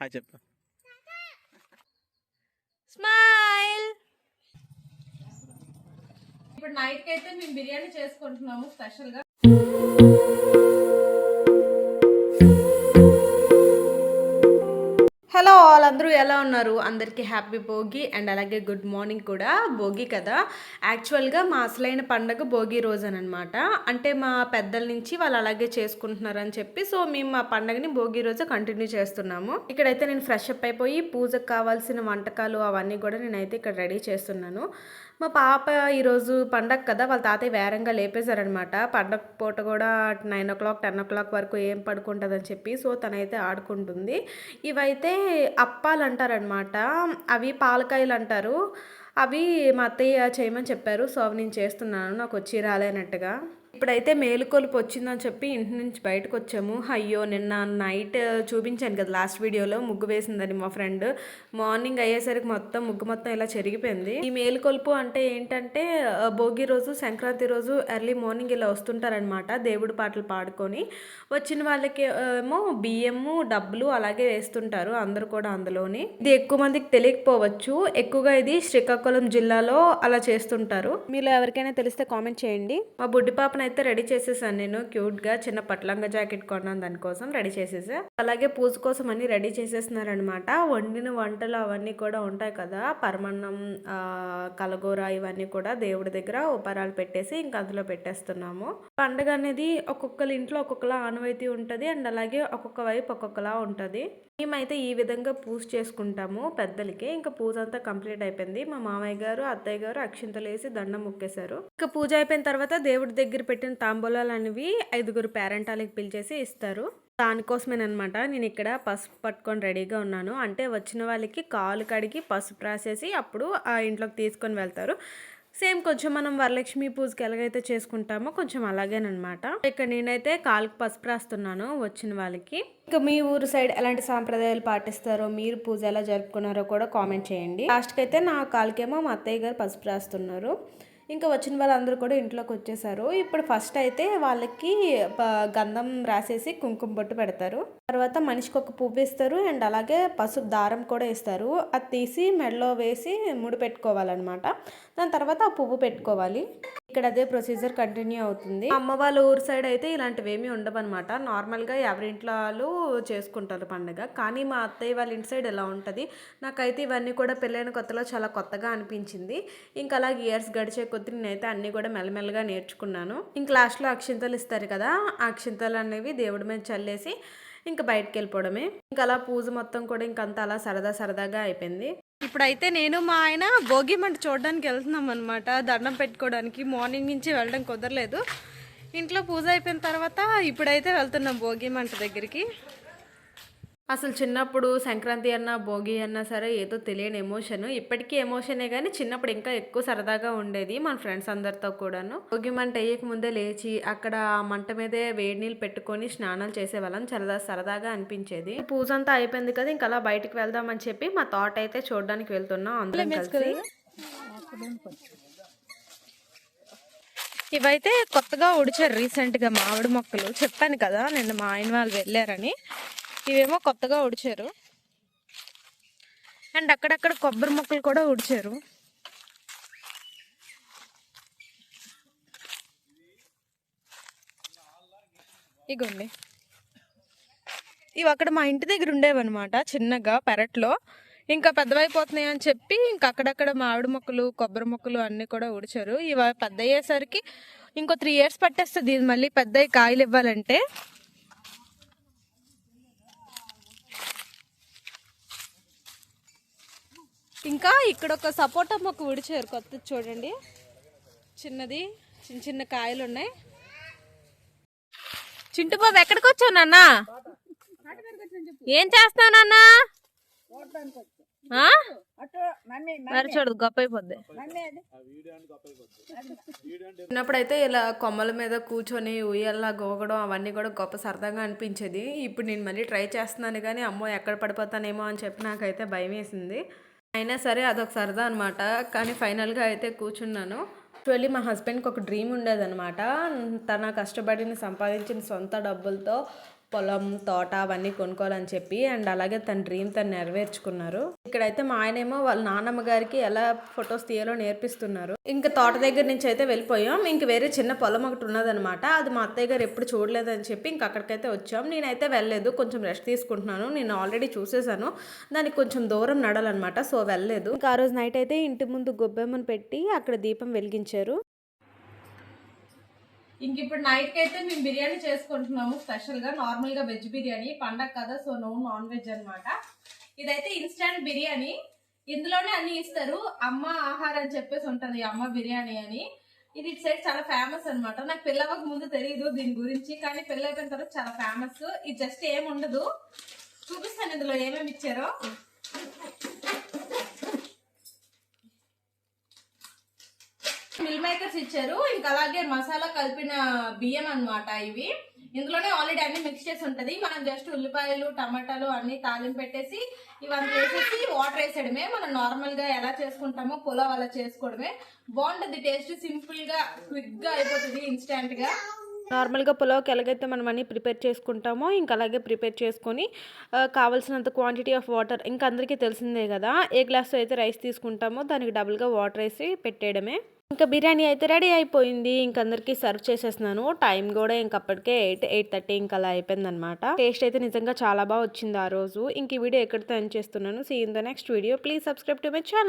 Hi చెప్పు smile. ఇప్పుడు నైట్కి అయితే మేము బిర్యానీ చేసుకుంటున్నాము స్పెషల్గా హలో ఆల్ అందరూ ఎలా ఉన్నారు? అందరికీ హ్యాపీ భోగి అండ్ అలాగే గుడ్ మార్నింగ్ కూడా. భోగి కదా? యాక్చువల్గా మా అసలైన పండగ భోగి రోజు అనమాట అంటే మా పెద్దల నుంచి వాళ్ళు అలాగే చేసుకుంటున్నారని చెప్పి సో మేము మా పండగని భోగి రోజు కంటిన్యూ చేస్తున్నాము. ఇక్కడైతే నేను ఫ్రెష్ అప్ అయిపోయి పూజకు కావాల్సిన వంటకాలు అవన్నీ కూడా నేనైతే ఇక్కడ రెడీ చేస్తున్నాను. మా పాప ఈరోజు పండగ కదా వాళ్ళ తాతయ్య వేరంగా లేపేశారనమాట. పండగ పూట కూడా nine o'clock ten o'clock వరకు ఏం పడుకుంటుందని చెప్పి సో తనైతే ఆడుకుంటుంది. ఇవైతే అప్పాలు అంటారనమాట అవి పాలకాయలు అంటారు అవి మా అత్తయ్య చేయమని చెప్పారు. సో అవి నేను చేస్తున్నాను నాకు వచ్చి రాలేనట్టుగా. ఇప్పుడైతే మేలుకొలుపు వచ్చిందని చెప్పి ఇంటి నుంచి బయటకు వచ్చాము. అయ్యో నిన్న నైట్ చూపించాను కదా లాస్ట్ వీడియోలో ముగ్గు వేసిందని మా ఫ్రెండ్. మార్నింగ్ అయ్యేసరికి మొత్తం ముగ్గు మొత్తం ఇలా చెరిగిపోయింది. ఈ మేలుకొలుపు అంటే ఏంటంటే భోగి రోజు సంక్రాంతి రోజు ఎర్లీ మార్నింగ్ ఇలా వస్తుంటారనమాట దేవుడి పాటలు పాడుకొని. వచ్చిన వాళ్ళకి ఏమో బియ్యము డబ్బులు అలాగే వేస్తుంటారు అందరూ కూడా అందులోని. ఇది ఎక్కువ మందికి తెలియకపోవచ్చు. ఎక్కువగా ఇది శ్రీకాకుళం జిల్లాలో అలా చేస్తుంటారు. మీరు ఎవరికైనా తెలిస్తే కామెంట్ చేయండి. మా బుడ్డి పాపన అయితే రెడీ చేసేసాను. నేను క్యూట్గా చిన్న పట్లంగా జాకెట్ కొన్నాను దానికోసం రెడీ చేసేసా. అలాగే పూజ కోసం అన్ని రెడీ చేసేస్తున్నారనమాట వండిన వంటలు అవన్నీ కూడా ఉంటాయి కదా. పరమన్నం కలగూర ఇవన్నీ కూడా దేవుడి దగ్గర ఉపరాలు పెట్టేసి ఇంకా అందులో పెట్టేస్తున్నాము. పండగ అనేది ఒక్కొక్కరి ఇంట్లో ఒక్కొక్కలా ఆనవాయితీ ఉంటుంది. అండ్ అలాగే ఒక్కొక్క వైపు ఒక్కొక్కలా ఉంటుంది. మేమైతే ఈ విధంగా పూజ చేసుకుంటాము పెద్దలకి. ఇంకా పూజ అంతా కంప్లీట్ అయిపోయింది. మా మామయ్య గారు అత్తయ్య గారు అక్షింతలు వేసి దండం ముక్కేశారు. ఇంకా పూజ అయిపోయిన తర్వాత దేవుడి దగ్గర పెట్టిన తాంబూలాలు అనేవి ఐదుగురు పేరెంటాలకి పిలిచేసి ఇస్తారు. దానికోసమేనమాట నేను ఇక్కడ పసుపు పట్టుకొని రెడీగా ఉన్నాను. అంటే వచ్చిన వాళ్ళకి కాలు కడిగి పసుపు రాసేసి అప్పుడు ఆ ఇంట్లోకి తీసుకొని వెళ్తారు. సేమ్ కొంచెం మనం వరలక్ష్మి పూజకి ఎలాగైతే చేసుకుంటామో కొంచెం అలాగేనమాట ఇక్కడ నేనైతే కాలుకి పసుపు రాస్తున్నాను వచ్చిన వాళ్ళకి. ఇంకా మీ ఊరు సైడ్ ఎలాంటి సాంప్రదాయాలు పాటిస్తారో మీరు పూజ ఎలా జరుపుకున్నారో కూడా కామెంట్ చేయండి. లాస్ట్కి అయితే నా కాలుకేమో మా అత్తయ్య గారు పసుపు రాస్తున్నారు. ఇంకా వచ్చిన వాళ్ళందరూ కూడా ఇంట్లోకి వచ్చేసారు. ఇప్పుడు ఫస్ట్ అయితే వాళ్ళకి ప- గంధం రాసేసి కుంకుమ బొట్టు పెడతారు. తర్వాత మనిషికి ఒక పువ్వు ఇస్తారు. అండ్ అలాగే పసుపు దారం కూడా ఇస్తారు. అది తీసి మెడలో వేసి ముడి పెట్టుకోవాలన్నమాట. దాని తర్వాత ఆ పువ్వు పెట్టుకోవాలి. ఇక్కడ అదే ప్రొసీజర్ కంటిన్యూ అవుతుంది. అమ్మ వాళ్ళ ఊరు సైడ్ అయితే ఇలాంటివి ఏమీ ఉండవన్నమాట నార్మల్గా ఎవరింట్లో వాళ్ళు చేసుకుంటారు పండుగ. కానీ మా అత్తయ్య వాళ్ళ ఇంటి సైడ్ ఎలా ఉంటుంది? నాకైతే ఇవన్నీ కూడా పెళ్ళైన కొత్తలో చాలా కొత్తగా అనిపించింది. ఇంకా అలా ఇయర్స్ గడిచే కొద్దీ నేనైతే అన్నీ కూడా మెల్లమెల్లగా నేర్చుకున్నాను. ఇంక లాస్ట్లో అక్షింతలు ఇస్తారు కదా అక్షింతలు అనేవి దేవుడి మీద చల్లేసి ఇంకా బయటకు వెళ్ళిపోవడమే. ఇంకా అలా పూజ మొత్తం కూడా ఇంకంతా అలా సరదా సరదాగా అయిపోయింది. ఇప్పుడైతే నేను మా ఆయన భోగి మంట చూడడానికి వెళ్తున్నాం అనమాట దండం పెట్టుకోవడానికి మార్నింగ్ నుంచి వెళ్ళడం కుదరలేదు. ఇంట్లో పూజ అయిపోయిన తర్వాత ఇప్పుడైతే వెళ్తున్నాం భోగి మంట దగ్గరికి. అసలు చిన్నప్పుడు సంక్రాంతి అన్నా భోగి అన్నా సరే ఏదో తెలియని ఎమోషన్ ఇప్పటికీ ఎమోషనే కానీ చిన్నప్పుడు ఇంకా ఎక్కువ సరదాగా ఉండేది మన ఫ్రెండ్స్ అందరితో కూడాను. భోగి మంట వేయక ముందే లేచి అక్కడ ఆ మంట మీదే వేడి నీళ్ళు పెట్టుకొని స్నానాలు చేసేవాళ్ళం సరదా సరదాగా అనిపించేది. పూజ అంతా అయిపోయింది కదా ఇంకా అలా బయటికి వెళ్దామని చెప్పి మా తోట అయితే చూడడానికి వెళ్తున్నాం అందరం కలిసి. ఇవైతే కొత్తగా ఉడిచారు రీసెంట్గా మామిడి మొక్కలు. చెప్పాను కదా నిన్న మా ఆయన వాళ్ళు వెళ్ళారని. ఇవేమో కొత్తగా ఉడిచారు. అండ్ అక్కడక్కడ కొబ్బరి మొక్కలు కూడా ఉడిచారు. ఇగోండి. ఇవి అక్కడ మా ఇంటి దగ్గర ఉండేవన్నమాట చిన్నగా పెరట్లో. ఇంకా పెద్దవైపోతున్నాయి అని చెప్పి ఇంకా అక్కడక్కడ మామిడి మొక్కలు కొబ్బరి మొక్కలు అన్నీ కూడా ఉడిచారు. ఇవి పెద్ద అయ్యేసరికి ఇంకో త్రీ ఇయర్స్ పట్టేస్తుంది. ఇది మళ్ళీ పెద్ద కాయలు ఇవ్వాలంటే ఇంకా ఇక్కడ ఒక సపోటా మొక్క విడిచారు కొత్తది చూడండి. చిన్నది చిన్న చిన్న కాయలు ఉన్నాయి చింటు బాబు ఎక్కడికి వచ్చావు నాన్న? ఏం చేస్తావు నాన్న? మరి చూడదు గొప్ప అయిపోద్ది చిన్నప్పుడైతే ఇలా కొమ్మల మీద కూర్చొని ఉయ్యల్లా గోగడం అవన్నీ కూడా గొప్ప సరదాగా అనిపించేది. ఇప్పుడు నేను మళ్ళీ ట్రై చేస్తున్నాను కానీ అమ్మో ఎక్కడ పడిపోతానేమో అని చెప్పి నాకైతే భయం వేసింది అయినా సరే అదొక సరదా అనమాట కానీ ఫైనల్గా అయితే కూర్చున్నాను. యాక్చువల్లీ మా హస్బెండ్కి ఒక డ్రీమ్ ఉండేదన్నమాట. తన కష్టపడిన సంపాదించిన సొంత డబ్బులతో పొలం తోట అవన్నీ కొనుక్కోవాలని చెప్పి అండ్ అలాగే తన డ్రీమ్ తను నెరవేర్చుకున్నారు. ఇక్కడైతే మా ఆయనేమో వాళ్ళ నాన్నమ్మ గారికి ఎలా ఫొటోస్ తీయాలో నేర్పిస్తున్నారు. ఇంకా తోట దగ్గర నుంచి అయితే వెళ్ళిపోయాం. ఇంక వేరే చిన్న పొలం ఒకటి ఉన్నదనమాట అది మా అత్తయ్య గారు ఎప్పుడు చూడలేదని చెప్పి ఇంక అక్కడికైతే వచ్చాం. నేనైతే వెళ్ళలేదు. కొంచెం రెస్ట్ తీసుకుంటున్నాను. నేను ఆల్రెడీ చూసేసాను దానికి కొంచెం దూరం నడాలన్నమాట సో వెళ్ళలేదు. ఇంకా ఆ రోజు నైట్ అయితే ఇంటి ముందు గొబ్బెమ్మను పెట్టి అక్కడ దీపం వెలిగించారు. ఇంక ఇప్పుడు నైట్కి అయితే మేము బిర్యానీ చేసుకుంటున్నాము స్పెషల్గా. నార్మల్గా వెజ్ బిర్యానీ పండగ కదా సో నో నాన్ వెజ్ అనమాట ఇదైతే ఇన్స్టాంట్ బిర్యానీ. ఇందులోనే అన్ని ఇస్తారు. అమ్మ ఆహారం అని చెప్పేసి ఉంటుంది అమ్మ బిర్యానీ అని. ఇది ఇటు సైడ్ చాలా ఫేమస్ అన్నమాట. నాకు పిల్లవక ముందు తెలియదు దీని గురించి కానీ పెళ్ళి అయిపోయిన తర్వాత చాలా ఫేమస్ ఇది జస్ట్ ఏముండదు ఉండదు. చూపిస్తాను ఇందులో ఏమేమి ఇచ్చారో. మిల్ మేకర్స్ ఇచ్చారు. ఇంకా అలాగే మసాలా కలిపిన బియ్యం అన్నమాట ఇవి. ఇందులోనే ఆల్రెడీ అన్ని మిక్స్ చేసి ఉంటుంది. మనం జస్ట్ ఉల్లిపాయలు టమాటాలు అన్ని తాలింపు పెట్టేసి ఇవన్నీ వేసేసి వాటర్ వేసేయడమే. మనం నార్మల్గా ఎలా చేసుకుంటామో పులావ్ అలా చేసుకోవడమే. బాగుంటుంది టేస్ట్ సింపుల్గా క్విక్గా అయిపోతుంది ఇన్స్టాంట్గా. నార్మల్గా పులావ్కి ఎలాగైతే మనం అన్నీ ప్రిపేర్ చేసుకుంటామో ఇంకా అలాగే ప్రిపేర్ చేసుకొని కావాల్సినంత క్వాంటిటీ ఆఫ్ వాటర్ ఇంకా అందరికీ తెలిసిందే కదా ఏ గ్లాస్తో అయితే రైస్ తీసుకుంటామో దానికి డబుల్గా వాటర్ వేసి పెట్టేయడమే. ఇంకా బిర్యానీ అయితే రెడీ అయిపోయింది. ఇంక అందరికీ సర్వ్ చేసేస్తున్నాను. టైం కూడా ఇంకప్పటికే ఎయిట్ ఎయిట్ థర్టీ ఇంకా అలా అయిపోయింది అనమాట టేస్ట్ అయితే నిజంగా చాలా బాగా వచ్చింది ఆ రోజు. ఇంక ఈ వీడియో ఎక్కడితో ఎండ్ చేస్తున్నాను. See in the next video please subscribe to my channel